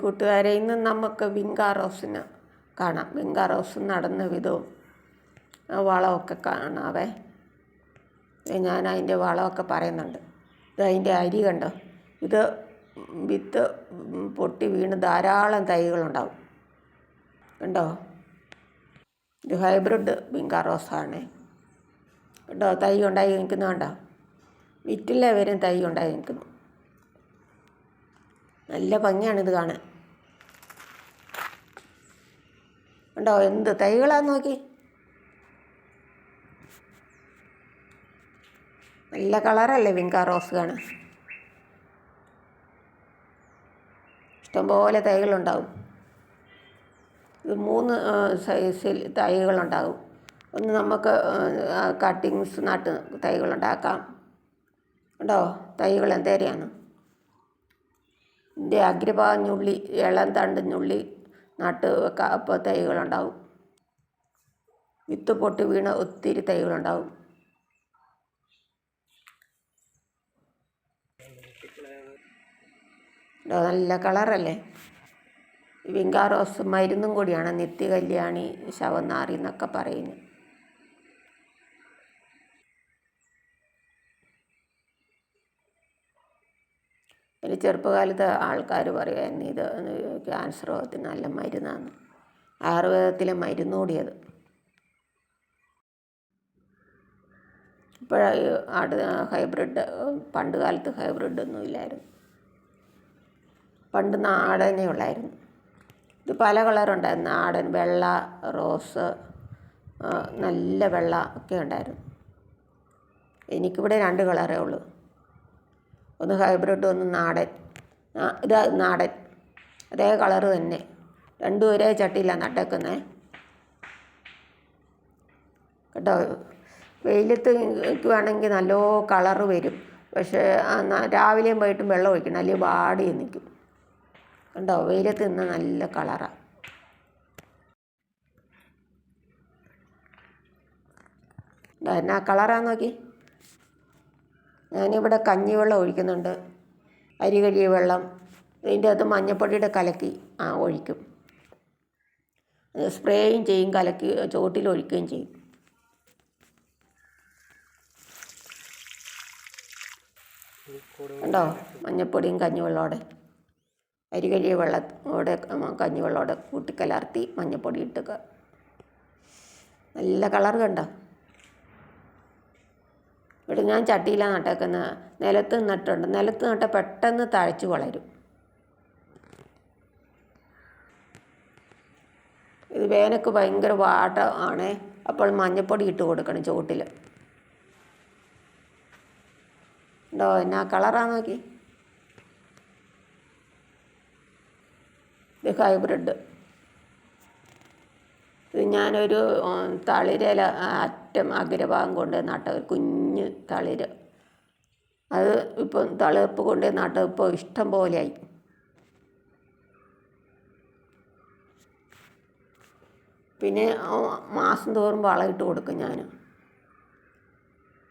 കൂട്ടുകാരെ ഇന്ന് നമുക്ക് വിങ്കാറോസിന് കാണാം. വിങ്കാറോസ് നടന്ന വിധവും വളമൊക്കെ കാണാവേ. ഞാൻ അതിന്റെ വളമൊക്കെ പറയുന്നുണ്ട്. ഇത് അതിന്റെ അരി കണ്ടോ? ഇത് വിത്ത് പൊട്ടി വീണ് ധാരാളം തൈകളുണ്ടാവും. കണ്ടോ? ഇത് ഹൈബ്രിഡ് വിങ്കാറോസാണ്. കണ്ടോ? തൈ ഉണ്ടായി നിൽക്കുന്ന കണ്ടോ? വിറ്റില്ല വരും തൈ ഉണ്ടായി നിൽക്കുന്നു. നല്ല ഭംഗിയാണ് ഇത് കാണാൻ. ഉണ്ടോ എന്ത് തൈകളാന്ന് നോക്കി. നല്ല കളറല്ലേ വിങ്ക റോസ് കാണാൻ. ഇഷ്ടംപോലെ തൈകളുണ്ടാവും. ഇത് മൂന്ന് സൈസിൽ തൈകളുണ്ടാകും ഒന്ന് നമുക്ക് കട്ടിങ്സ് നട്ട് തൈകളുണ്ടാക്കാം. ഉണ്ടോ തൈകൾ എന്തേരെയാണ്? ഇതിന്റെ അഗ്രഭാഗുള്ളി ഇളം തണ്ടിനുള്ളി നട്ട് വെക്കാം അപ്പോൾ തൈകളുണ്ടാവും. വിത്ത് പൊട്ടി വീണ ഒത്തിരി തൈകളുണ്ടാവും. നല്ല കളറല്ലേ? വിങ്കാറോസ് മരുന്നും കൂടിയാണ് നിത്യകല്യാണി ശവനാറി എന്നൊക്കെ പറയുന്നത്. ഒരു ചെറുപ്പകാലത്ത് ആൾക്കാർ പറയുമായിരുന്നു ഇത് ക്യാൻസർ രോഗത്തിന് നല്ല മരുന്നാണ് ആയുർവേദത്തിലെ മരുന്ന് കൂടിയത് ഇപ്പോഴ ഹൈബ്രിഡ് പണ്ട് കാലത്ത് ഹൈബ്രിഡ് ഒന്നും ഇല്ലായിരുന്നു. പണ്ട് നാടനെ ഉള്ളായിരുന്നു. ഇത് പല കളറുണ്ടായിരുന്നു. നാടൻ വെള്ള റോസ് നല്ല വെള്ള ഒക്കെ ഉണ്ടായിരുന്നു. എനിക്കിവിടെ രണ്ട് കളറേ ഉള്ളൂ. ഒന്ന് ഹൈബ്രിഡ് ഒന്ന് നാടൻ. ഇത് നാടൻ. അതേ കളറ് തന്നെ. രണ്ടും ഒരേ ചട്ടിയിലാണ് നട്ടേക്കുന്നത് കേട്ടോ? വെയിലത്ത് വയ്ക്കുവാണെങ്കിൽ നല്ല കളറ് വരും. പക്ഷേ രാവിലെയും പോയിട്ട് വെള്ളം ഒഴിക്കണം. അല്ലെങ്കിൽ വാടി നിൽക്കും. കണ്ടോ? വെയിലത്ത് നിന്ന് നല്ല കളറാണ് എന്നാ കളറാന്ന് നോക്കി. ഞാനിവിടെ കഞ്ഞിവെള്ളം ഒഴിക്കുന്നുണ്ട്. അരി കഴിയ വെള്ളം. ഇതിന്റെ അകത്ത് മഞ്ഞപ്പൊടിയുടെ കലക്കി ആ ഒഴിക്കും. സ്പ്രേയും ചെയ്യും കലക്കി ചുവട്ടിൽ ഒഴിക്കുകയും ചെയ്യും. കണ്ടോ? മഞ്ഞപ്പൊടിയും കഞ്ഞിവെള്ളമോടെ അരി കഴിയ വെള്ളത്തോടെ കഞ്ഞിവെള്ളമോടെ കൂട്ടിക്കലർത്തി മഞ്ഞപ്പൊടി ഇട്ടുക. നല്ല കളർ കണ്ടോ? ഇവിടെ ഞാൻ ചട്ടിയിലാണ് നട്ടേക്കുന്നത് നിലത്ത് നട്ടുണ്ട് നിലത്ത് നട്ട പെട്ടെന്ന് തഴച്ച് വളരും. ഇത് വേനക്ക് ഭയങ്കര വാട്ട ആണ്. അപ്പോൾ മഞ്ഞപ്പൊടി ഇട്ട് കൊടുക്കണം ചുവട്ടിൽ ഉണ്ടോ എന്നാ കളറാ നോക്കി. ഇത് ഹൈബ്രിഡ്. ഞാനൊരു തളിരല അറ്റം അഗ്രഭാഗം കൊണ്ട് നട്ട ഒരു കുഞ്ഞ് തളിര്. അത് ഇപ്പം തളിർപ്പ് കൊണ്ട് നട്ട ഇപ്പോൾ ഇഷ്ടം പോലെയായി. പിന്നെ മാസം തോറും വളമിട്ട് കൊടുക്കും ഞാൻ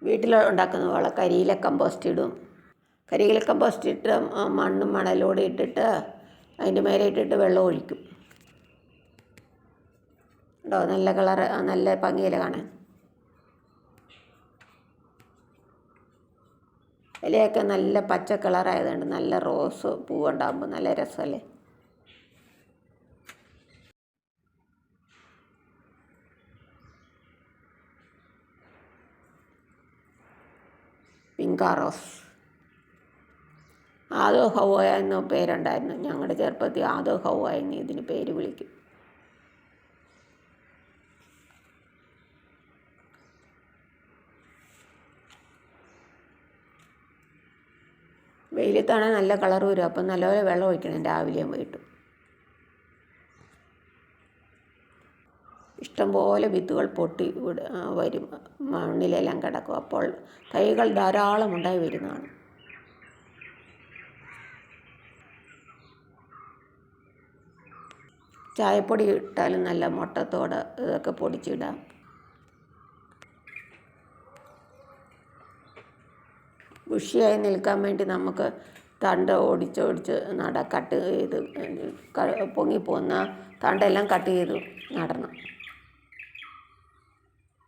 വീട്ടിൽ ഉണ്ടാക്കുന്ന വളം കരിയില കമ്പോസ്റ്റ് ഇടും. കരിയില കമ്പോസ്റ്റ് ഇട്ട് മണ്ണും മണലോടെ ഇട്ടിട്ട് അതിന്റെ മേലെ ഇട്ടിട്ട് വെള്ളം ഒഴിക്കും. ഉണ്ടോ നല്ല കളർ നല്ല ഭംഗിയിൽ കാണാൻ. ഇലയൊക്കെ നല്ല പച്ച കളറായതുകൊണ്ട് നല്ല റോസ് പൂവുണ്ടാകുമ്പോൾ നല്ല രസമല്ലേ പിങ്കാ റോസ്. ആദോ ഹൗവ എന്ന പേരുണ്ടായിരുന്നു. ഞങ്ങളുടെ ചെറുപ്പത്തിൽ ആദോ ഹൗവ എന്ന് ഇതിന് പേര് വിളിക്കും. വെയിലത്താണെങ്കിൽ നല്ല കളർ വരും. അപ്പം നല്ലപോലെ വെള്ളം ഒഴിക്കണം രാവിലെയും വൈകിട്ടും. ഇഷ്ടംപോലെ വിത്തുകൾ പൊട്ടി വരും. മണ്ണിലെല്ലാം കിടക്കും. അപ്പോൾ തൈകൾ ധാരാളം ഉണ്ടായി വരുന്നതാണ്. ചായപ്പൊടി ഇട്ടാലും നല്ല മുട്ടത്തോട് ഇതൊക്കെ പൊടിച്ചിടാം. ബുഷിയായി നിൽക്കാൻ വേണ്ടി നമുക്ക് തണ്ട് ഓടിച്ചോടിച്ച് നട കട്ട് ചെയ്ത് പൊങ്ങിപ്പോകുന്ന തണ്ടെല്ലാം കട്ട് ചെയ്ത് നടണം.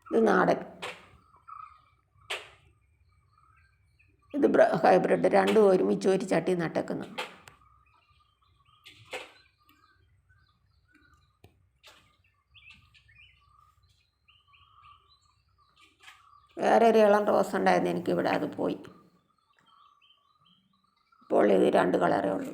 ഇത് നാടൻ. ഇത് ഹൈബ്രിഡ് രണ്ടും ഒരുമിച്ച് ഒരു ചട്ടി നട്ടേക്കുന്നു. വേറെ ഒരു ഇളം റോസ് ഉണ്ടായിരുന്നു എനിക്കിവിടെ അത് പോയി. രണ്ട് കളറേ ഉള്ളൂ.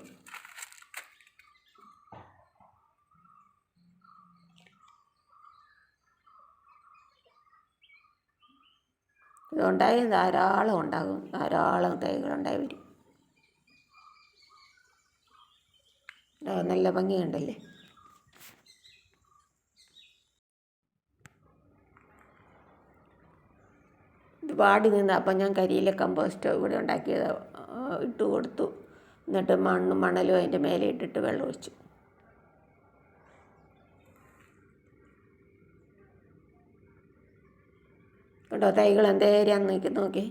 ഇതുണ്ടായി ധാരാളം ഉണ്ടാകും. ധാരാളം തൈകളുണ്ടായി വരും. നല്ല ഭംഗിയുണ്ടല്ലേ? ഇത് പാടി നിന്ന് അപ്പം ഞാൻ കരിയിലെ കമ്പോസ്റ്റ് ഇവിടെ ഉണ്ടാക്കിയത് ഇട്ട് കൊടുത്തു. എന്നിട്ട് മണ്ണും മണലും അതിന്റെ മേലെ ഇട്ടിട്ട് വെള്ളം ഒഴിച്ചു. കേട്ടോ തൈകൾ എന്തേരാന്ന് നോക്കി നോക്കി.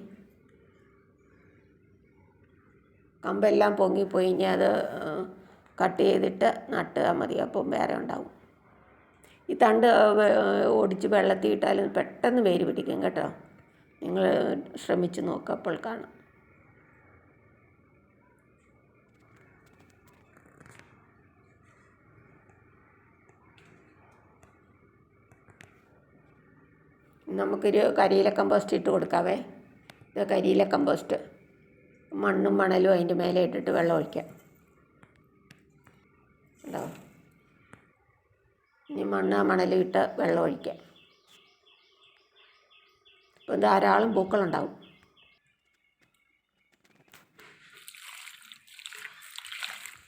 കമ്പെല്ലാം പൊങ്ങിപ്പോയി ഇനി അത് കട്ട് ചെയ്തിട്ട് നട്ടുക മതി അപ്പം വേറെ ഉണ്ടാവും. ഈ തണ്ട് ഓടിച്ച് വെള്ളത്തിൽ ഇട്ടാലും പെട്ടെന്ന് വേര് പിടിക്കും കേട്ടോ. നിങ്ങൾ ശ്രമിച്ച് നോക്കുക അപ്പോൾ കാണാം. നമുക്കൊരു കരിയില കമ്പോസ്റ്റ് ഇട്ട് കൊടുക്കാവേ. ഇത് കരിയില കമ്പോസ്റ്റ് മണ്ണും മണലും അതിന്റെ മേലെ ഇട്ടിട്ട് വെള്ളം ഒഴിക്കാം ഉണ്ടോ ഇനി മണ്ണ് മണലും ഇട്ട് വെള്ളം ഒഴിക്കാം ഇപ്പം ധാരാളം പൂക്കളുണ്ടാവും.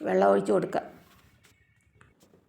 വെള്ളം ഒഴിച്ച് കൊടുക്കുക.